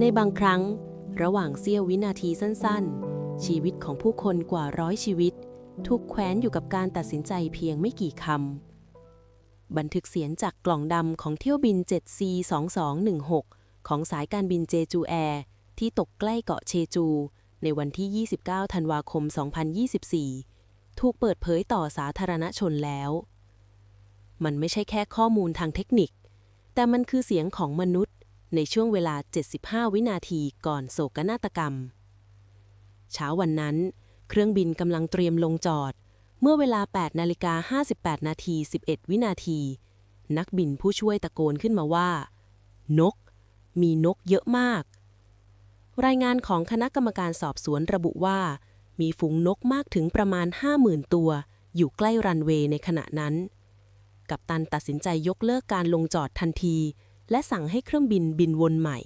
ในบางครั้ง ระหว่างเสี้ยววินาทีสั้นๆ ชีวิตของผู้คนกว่าร้อยชีวิต ถูกแขวนอยู่กับการตัดสินใจเพียงไม่กี่คำ บันทึกเสียงจากกล่องดำของเที่ยวบิน 7C2216 ของสายการบินเจจูแอร์ที่ตกใกล้เกาะเชจู ในวันที่ 29 ธันวาคม 2024 ถูกเปิดเผยต่อสาธารณชนแล้ว มันไม่ใช่แค่ข้อมูลทางเทคนิค แต่มันคือเสียงของมนุษย์ ในช่วงเวลา 75 วินาทีก่อนโศกนาฏกรรม เช้าวันนั้น เครื่องบินกำลังเตรียมลงจอด เมื่อเวลา 8 นาฬิกา 58 นาที 11 วินาที นักบินผู้ช่วยตะโกนขึ้นมาว่า นก มีนกเยอะมาก รายงานของคณะกรรมการสอบสวนระบุว่า มีฝูงนกมากถึงประมาณ 50,000 ตัว อยู่ใกล้รันเวย์ในขณะนั้น กัปตันตัดสินใจยกเลิกการลงจอดทันที และสั่งให้เครื่องบินบินวนใหม่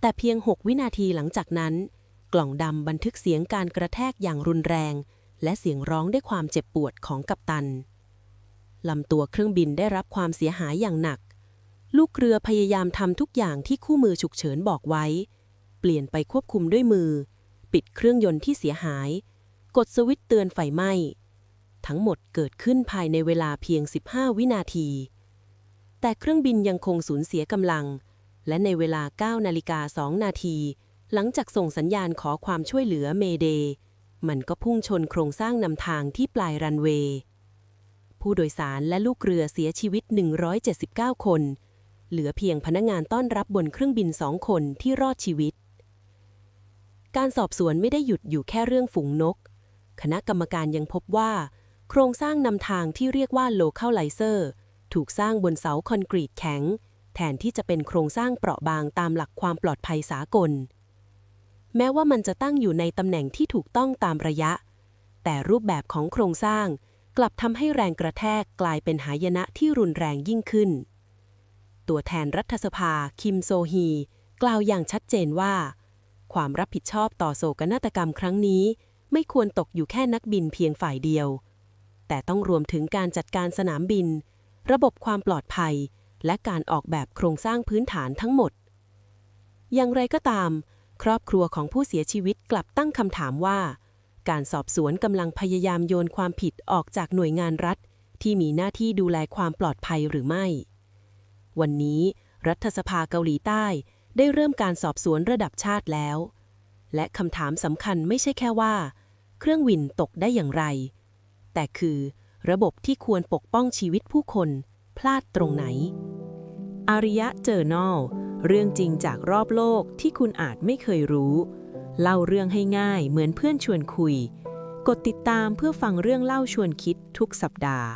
แต่เพียง 6 วินาทีหลังจากนั้น กล่องดำบันทึกเสียงการกระแทกอย่างรุนแรง และเสียงร้องด้วยความเจ็บปวดของกัปตันลำตัวเครื่องบินได้รับความเสียหายอย่างหนัก ลูกเรือพยายามทำทุกอย่างที่คู่มือฉุกเฉินบอกไว้ เปลี่ยนไปควบคุมด้วยมือ ปิดเครื่องยนต์ที่เสียหาย กดสวิตช์เตือนไฟไหม้ ทั้งหมดเกิดขึ้นภายในเวลาเพียง 15 วินาที แต่เครื่องบินยังคงสูญเสียกำลัง และในเวลา 9 นาฬิกา 2 นาที หลังจากส่งสัญญาณขอความช่วยเหลือเมเด มันก็พุ่งชนโครงสร้างนำทางที่ปลายรันเวย์ ผู้โดยสารและลูกเรือเสียชีวิต 179 คน เหลือเพียงพนักงานต้อนรับบนเครื่องบินสองคนที่รอดชีวิต การสอบสวนไม่ได้หยุดอยู่แค่เรื่องฝูงนก คณะกรรมการยังพบว่า โครงสร้างนำทางที่เรียกว่า localizer ถูกสร้างบนเสาคอนกรีตแข็ง แทนที่จะเป็นโครงสร้างเปราะบางตามหลักความปลอดภัยสากล แม้ว่ามันจะตั้งอยู่ในตำแหน่งที่ถูกต้องตามระยะ แต่รูปแบบของโครงสร้างกลับทำให้แรงกระแทกกลายเป็นหายนะที่รุนแรงยิ่งขึ้น ตัวแทนรัฐสภา คิมโซฮี กล่าวอย่างชัดเจนว่า ความรับผิดชอบต่อโศกนาฏกรรมครั้งนี้ ไม่ควรตกอยู่แค่นักบินเพียงฝ่ายเดียว แต่ต้องรวมถึงการจัดการสนามบิน ระบบความปลอดภัย และการออกแบบโครงสร้างพื้นฐานทั้งหมด อย่างไรก็ตาม ครอบครัวของผู้เสียชีวิตกลับตั้งคำถามว่า การสอบสวนกำลังพยายามโยนความผิดออกจากหน่วยงานรัฐ ที่มีหน้าที่ดูแลความปลอดภัยหรือไม่ วันนี้รัฐสภาเกาหลีใต้ได้เริ่มการสอบสวนระดับชาติแล้ว และคำถามสำคัญไม่ใช่แค่ว่า เครื่องวินตกได้อย่างไร แต่คือ ระบบที่ควรปกป้องชีวิตผู้คน พลาดตรงไหน อาริยะเจอ r นลเรื่องจริงจากรอบโลกที่คุณอาจไม่เคยรู้ เล่าเรื่องให้ง่ายเหมือนเพื่อนชวนคุย กดติดตามเพื่อฟังเรื่องเล่าชวนคิดทุกสัปดาห์